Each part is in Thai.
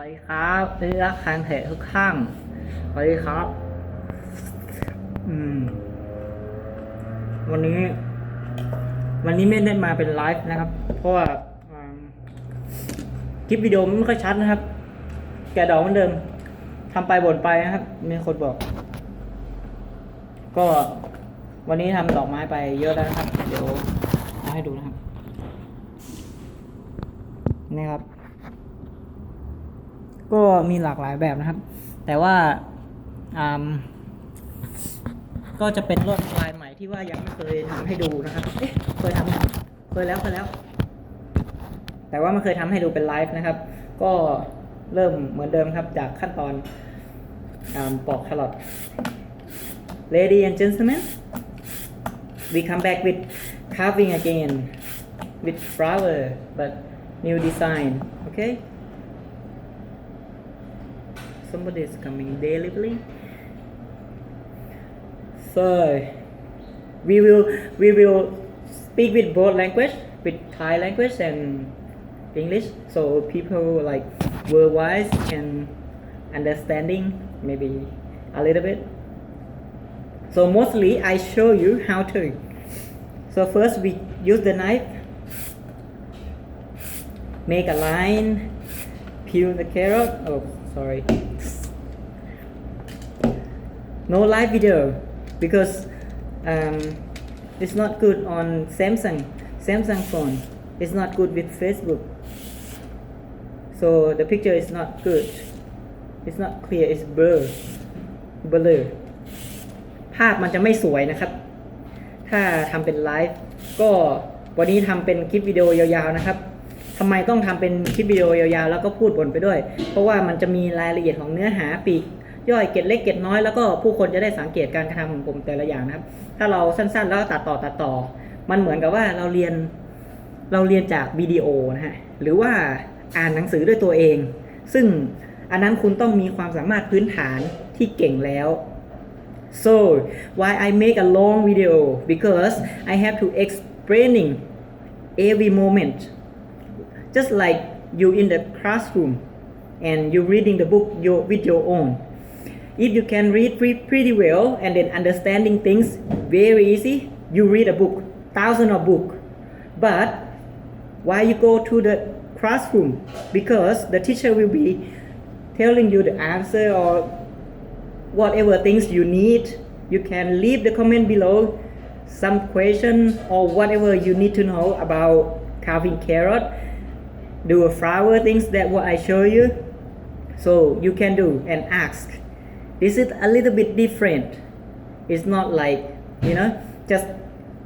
วัสดีครับนี่รักแฟนเพจทุกท่านสวัสดีครับ อืม วันนี้ วันนี้ไม่ได้มาเป็นไลฟ์นะครับ เพราะว่าคลิปวิดีโอไม่ค่อยชัดนะครับ แกดอกเหมือนเดิมทำไปบ่นไปนะครับ มีคนบอกก็วันนี้ทำดอกไม้ไปเยอะแล้วนะครับ เดี๋ยวให้ดูนะครับ นี่ครับก็มีหลากหลายแบบนะครับ แต่ว่าก็จะเป็นลวดลายใหม่ที่ว่ายังไม่เคยทำให้ดูนะครับ เอ๊ะเคยทำเคยแล้วเคยแล้ว แต่ว่าไม่เคยทำให้ดูเป็นไลฟ์นะครับ ก็เริ่มเหมือนเดิมครับจากขั้นตอนปอกคารอด Lady and gentlemen we come back with carving again with flower but new design okay somebody is coming daily. so we will we will speak with both language with Thai language and English so people like worldwide can understanding maybe a little bit so mostly I show you how to so first we use the knife make a line peel the carrot oh sorry no live video because um, it's not good on Samsung Samsung phone it's not good with Facebook so the picture is not good it's not clear it's blur blur ภาพมันจะไม่สวยนะครับ ถ้าทำเป็นไลฟ์ก็วันนี้ทำเป็นคลิปวิดีโอยาวๆนะครับทำไมต้องทำเป็นคลิปวิดีโอยาวๆแล้วก็พูดบนไปด้วย เพราะว่ามันจะมีรายละเอียดของเนื้อหาปีกย่อยเกล็ดเล็กเกล็ดน้อย แล้วก็ผู้คนจะได้สังเกตการกระทำของผม แต่ละอย่างนะครับ ถ้าเราสั้นๆแล้วตัดต่อตัดต่อ มันเหมือนกับว่าเราเรียนเราเรียนจากวิดีโอนะฮะ หรือว่าอ่านหนังสือด้วยตัวเอง ซึ่งอันนั้นคุณต้องมีความสามารถพื้นฐานที่เก่งแล้ว so why I make a long video because I have to explaining every moment just like you in the classroom and you reading the book your with your own if you can read pretty well and then understanding things very easy you read a book thousand of book but why you go to the classroom because the teacher will be telling you the answer or whatever things you need you can leave the comment below some question or whatever you need to know about carving carrot do a flower things that what i show you so you can do and ask this is a little bit different it's not like you know just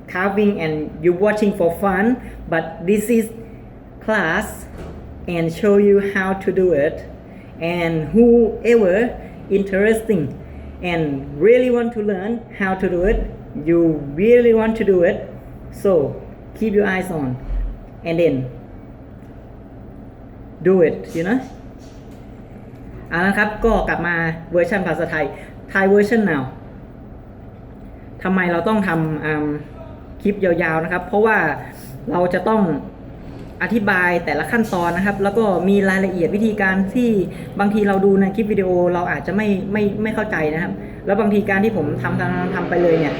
carving and you're watching for fun but this is class and show you how to do it and whoever interesting and really want to learn how to do it you really want to do it so keep your eyes on and then do it you know เอาละครับ ก็กลับมาเวอร์ชันภาษาไทยไทยเวอร์ชันนาวทำไมเราต้องทำคลิปยาวๆนะครับ เพราะว่าเราจะต้องอธิบายแต่ละขั้นตอนนะครับ แล้วก็มีรายละเอียดวิธีการที่บางทีเราดูในคลิปวิดีโอเราอาจจะไม่ไม่ไม่เข้าใจนะครับ แล้วบางทีการที่ผมทำทำทำไปเลยเนี่ย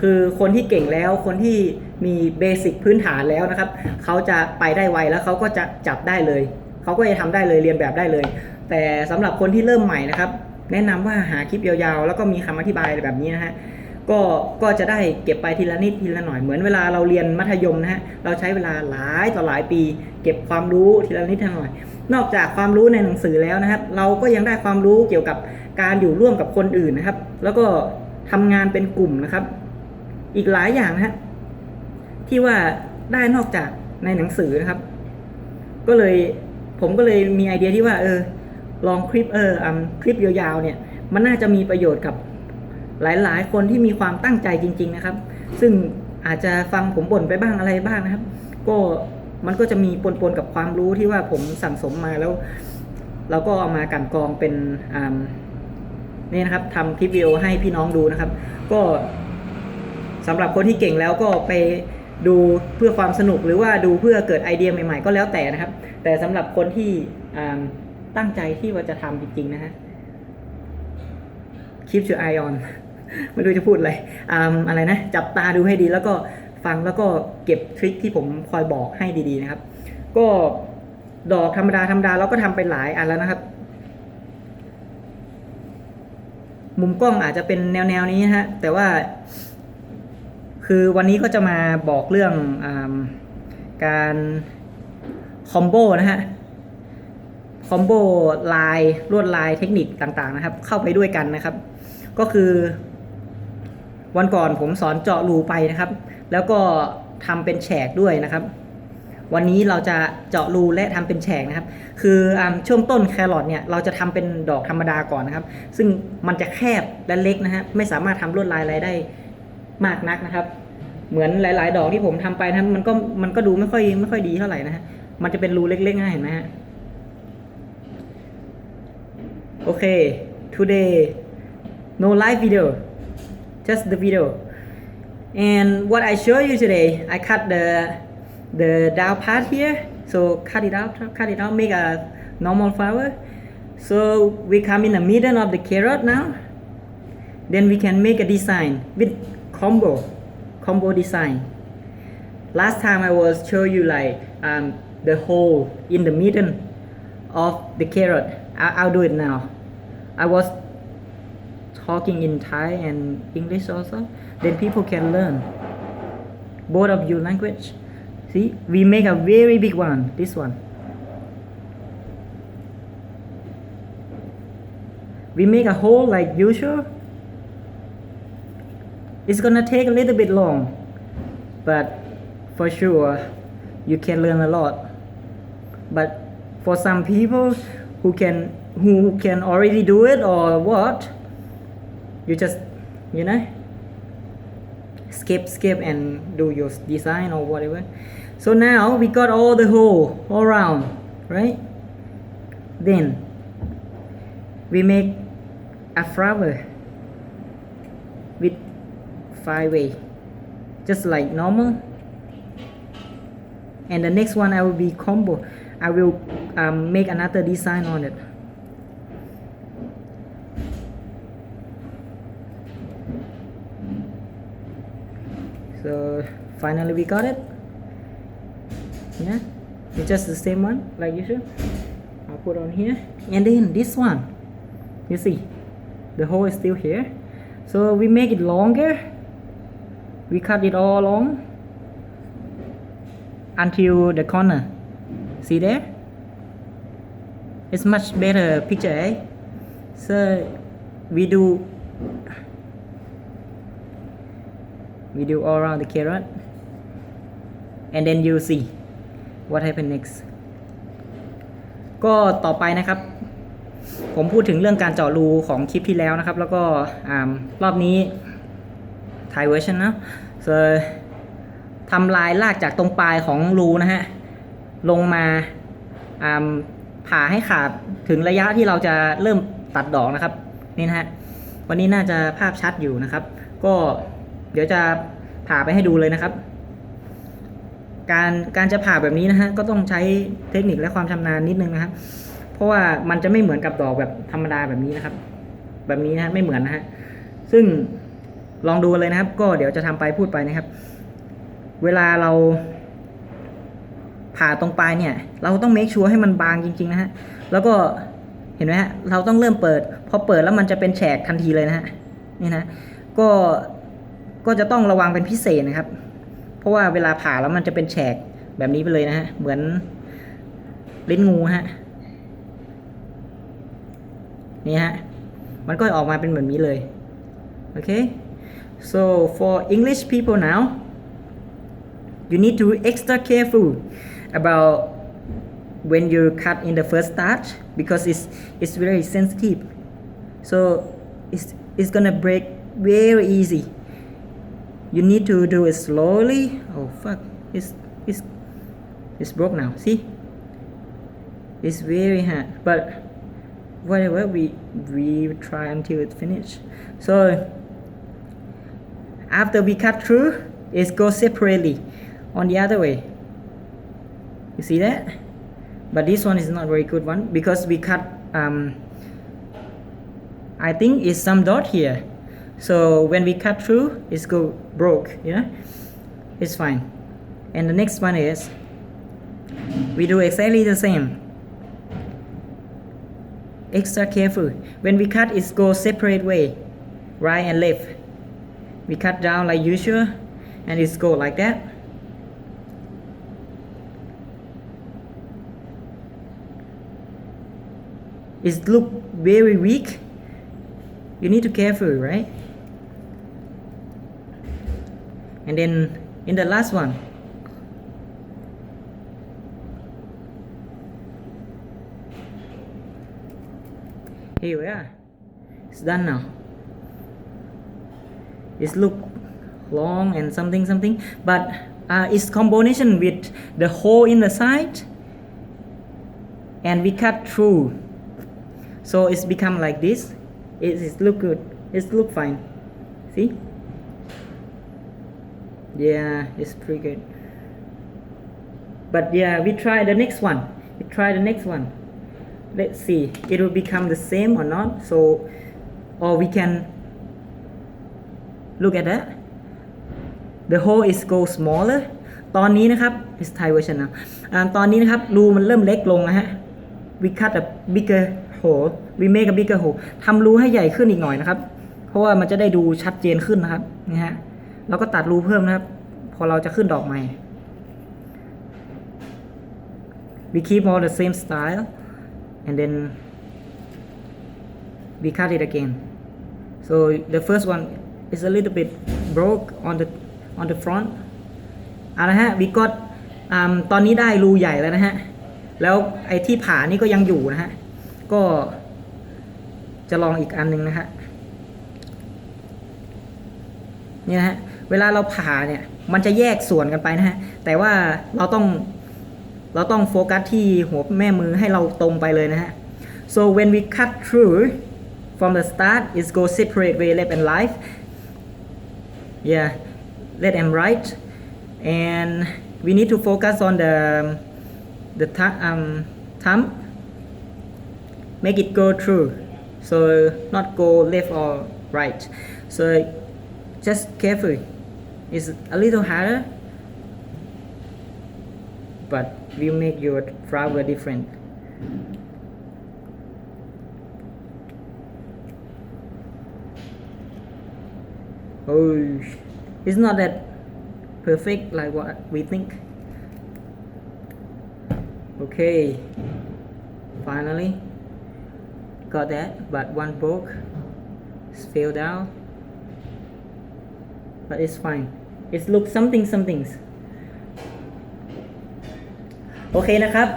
คือคนที่เก่งแล้ว คนที่มีเบสิกพื้นฐานแล้วนะครับ เขาจะไปได้ไวแล้วเขาก็จะจับได้เลย เขาก็จะทำได้เลยเรียนแบบได้เลยแต่สำหรับคนที่เริ่มใหม่นะครับ แนะนำว่าหาคลิปยาวๆ แล้วก็มีคำอธิบายแบบนี้นะฮะก็ก็จะได้เก็บไปทีละนิดทีละหน่อยเหมือนเวลาเราเรียนมัธยมนะฮะเราใช้เวลาหลายต่อหลายปี เก็บความรู้ทีละนิดทีละหน่อย นอกจากความรู้ในหนังสือแล้วนะครับเราก็ยังได้ความรู้เกี่ยวกับการอยู่ร่วมกับคนอื่นนะครับ แล้วก็ทำงานเป็นกลุ่มนะครับ อีกหลายอย่างนะฮะที่ว่าได้นอกจากในหนังสือนะครับ ก็เลยผมก็เลยมีไอเดียที่ว่าเออลองคลิปเออคลิปยาวๆเนี่ยมันน่าจะมีประโยชน์กับหลายๆ คนที่มีความตั้งใจจริง ๆ นะครับ ซึ่งอาจจะฟังผมบ่นไปบ้างอะไรบ้างนะครับ ก็มันก็จะมีปนๆ กับความรู้ที่ว่าผมสั่งสมมาแล้วเราก็เอามากันกองเป็นนี่นะครับทำคลิปวิดีโอให้พี่น้องดูนะครับ ก็สำหรับคนที่เก่งแล้วก็ไปดูเพื่อความสนุกหรือว่าดูเพื่อเกิดไอเดียใหม่ๆ ก็แล้วแต่นะครับ แต่สำหรับคนที่ตั้งใจที่ว่าจะทำจริงๆนะฮะลิปเชื่อไอออนไม่รู้จะพูดอะไรออะไรนะ จับตาดูให้ดี แล้วก็ฟังแล้วก็เก็บทริคที่ผมคอยบอกให้ดีๆนะครับ ก็ดอกธรรมดาธรรมดาเราก็ทำไปหลายอันแล้วนะครับ มุมกล้องอาจจะเป็นแนวๆนี้ฮะ แต่ว่า คือวันนี้ก็จะมาบอกเรื่องอการ คอมโบนะฮะคอมโบลายลวดลายเทคนิคต่างๆนะครับ เข้าไปด้วยกันนะครับ ก็คือ วันก่อนผมสอนเจาะรูไปนะครับ แล้วก็ทำเป็นแฉกด้วยนะครับ วันนี้เราจะเจาะรูและทำเป็นแฉกนะครับ คืออช่วงต้นแครอทเนี่ย เราจะทำเป็นดอกธรรมดาก่อนนะครับ ซึ่งมันจะแคบและเล็กนะฮะไม่สามารถทำลวดลายอะไรได้มากนักนะครับ เหมือนหลายๆ ดอกที่ผมทำไปนะมันก็มันก็ดูไม่ค่อยไม่ค่อยดีเท่าไหร่นะฮะมันจะเป็นรูเล็กๆนะเห็นไหมฮะ Okay, today no live video, just the video. And what I show you today, I cut the the down part here, so cut it out, cut it out, make a normal flower. So we come in the middle of the carrot now. Then we can make a design with combo, combo design. Last time I was show you like um, the hole in the middle of the carrot I'll, I'll do it now. I was talking in Thai and English also. Then people can learn both of your language. See, we make a very big one. This one. We make a hole like usual. It's gonna take a little bit long, but for sure you can learn a lot. But for some people who can who, can already do it or what you just you know skip skip and do your design or whatever so now we got all the hole all round right then we make a flower with five way just like normal and the next one I will be combo I will um, make another design on it so finally we got it yeah it's just the same one like usual I'll put on here and then this one you see the hole is still here so we make it longer we cut it all along until the corner see there it's much better picture eh? so we do we do all around the carrot and then you see what happen next ก็ต่อไปนะครับ ผมพูดถึงเรื่องการเจาะรูของคลิปที่แล้วนะครับ แล้วก็รอบนี้ Thai version นะ so ทำลายลากจากตรงปลายของรูนะฮะ ลงมาผ่าให้ขาดถึงระยะที่เราจะเริ่มตัดดอกนะครับ นี่นะฮะวันนี้น่าจะภาพชัดอยู่นะครับ ก็เดี๋ยวจะผ่าไปให้ดูเลยนะครับ การการจะผ่าแบบนี้นะฮะก็ต้องใช้เทคนิคและความชำนาญนิดนึงนะครับเพราะว่ามันจะไม่เหมือนกับดอกแบบธรรมดาแบบนี้นะครับ แบบนี้นะไม่เหมือนนะฮะซึ่งลองดูเลยนะครับ ก็เดี๋ยวจะทำไปพูดไปนะครับ เวลาเราผ่าตรงปลายเนี่ย เราต้องเมคชัวร์ให้มันบางจริงๆนะฮะ แล้วก็เห็นไหมฮะ เราต้องเริ่มเปิด พอเปิดแล้วมันจะเป็นแฉกทันทีเลยนะฮะ นี่นะก็ก็จะต้องระวังเป็นพิเศษนะครับ เพราะว่าเวลาผ่าแล้วมันจะเป็นแฉกแบบนี้ไปเลยนะฮะ เหมือนลิ้นงูฮะ นี่ฮะ มันก็ออกมาเป็นแบบนี้เลย โอเค so for English people now you need to extra careful about when you cut in the first starch because it's it's very sensitive so it's it's gonna break very easy you need to do it slowly oh fuck it's it's it's broke now see it's very hard but whatever we we try until it finish so after we cut through it goes separately on the other way you see that but this one is not very good one because we cut um, I think it's some dot here so when we cut through it's go broke Yeah, it's fine and the next one is we do exactly the same extra careful when we cut it go separate way right and left we cut down like usual and it's go like that It look very weak. You need to careful, right? And then in the last one, here we are. It's done now. It's look long and something something, but uh, its combination with the hole in the side, and we cut through so it's become like this it is look good it's look fine see yeah it's pretty good but yeah we try the next one we try the next one let's see it will become the same or not so or we can look at that the hole is go smaller ตอนนี้นะครับ is Thai version นะตอนนี้นะครับรูมันเริ่มเล็กลงนะฮะ we cut a bigger hole we make a bigger hole ทำรูให้ใหญ่ขึ้นอีกหน่อยนะครับ เพราะว่ามันจะได้ดูชัดเจนขึ้นนะครับนี่ฮะเราก็ตัดรูเพิ่มนะครับ พอเราจะขึ้นดอกใหม่ we keep all the same style and then we cut it again so the first one is a little bit broke on the on the front อานะฮะ we got ตอนนี้ได้รูใหญ่แล้วนะฮะ แล้วไอ้ที่ผ่านี่ก็ยังอยู่นะฮะก็จะลองอีกอันหนึ่งนะฮะนี่นะฮะ เวลาเราผ่าเนี่ย มันจะแยกส่วนกันไปนะฮะ แต่ว่าเราต้อง เราต้องโฟกัสที่หัวแม่มือให้เราตรงไปเลยนะฮะ so when we cut through from the start it go separate way left and right yeah left and right and we need to focus on the the th um, thumb make it go through so not go left or right so just carefully it's a little harder but will make your flower different oh it's not that perfect like what we think okay finally got that, but one broke, f i l l d o u t but it's fine. i t look something somethings. โอเคนะครับ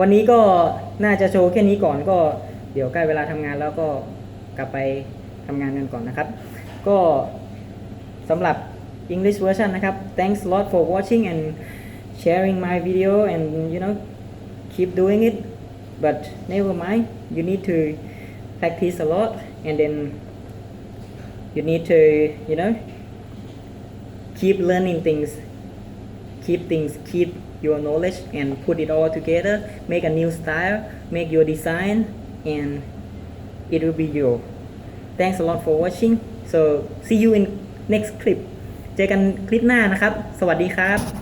วันนี้ก็ น่าจะโชว์แค่นี้ก่อนก็ เดี๋ยวใกล้เวลาทำงานแล้วก็ กลับไปทำงานกันก่อนนะครับ ก็สำหรับ English version นะครับ thanks a lot for watching and sharing my video and you know keep doing it but never mind you need to practice a lot and then you need to you know keep learning things keep things keep your knowledge and put it all together make a new style make your design and it will be your thanks a lot for watching so see you in next clip เจอกันคลิปหน้านะครับสวัสดีครับ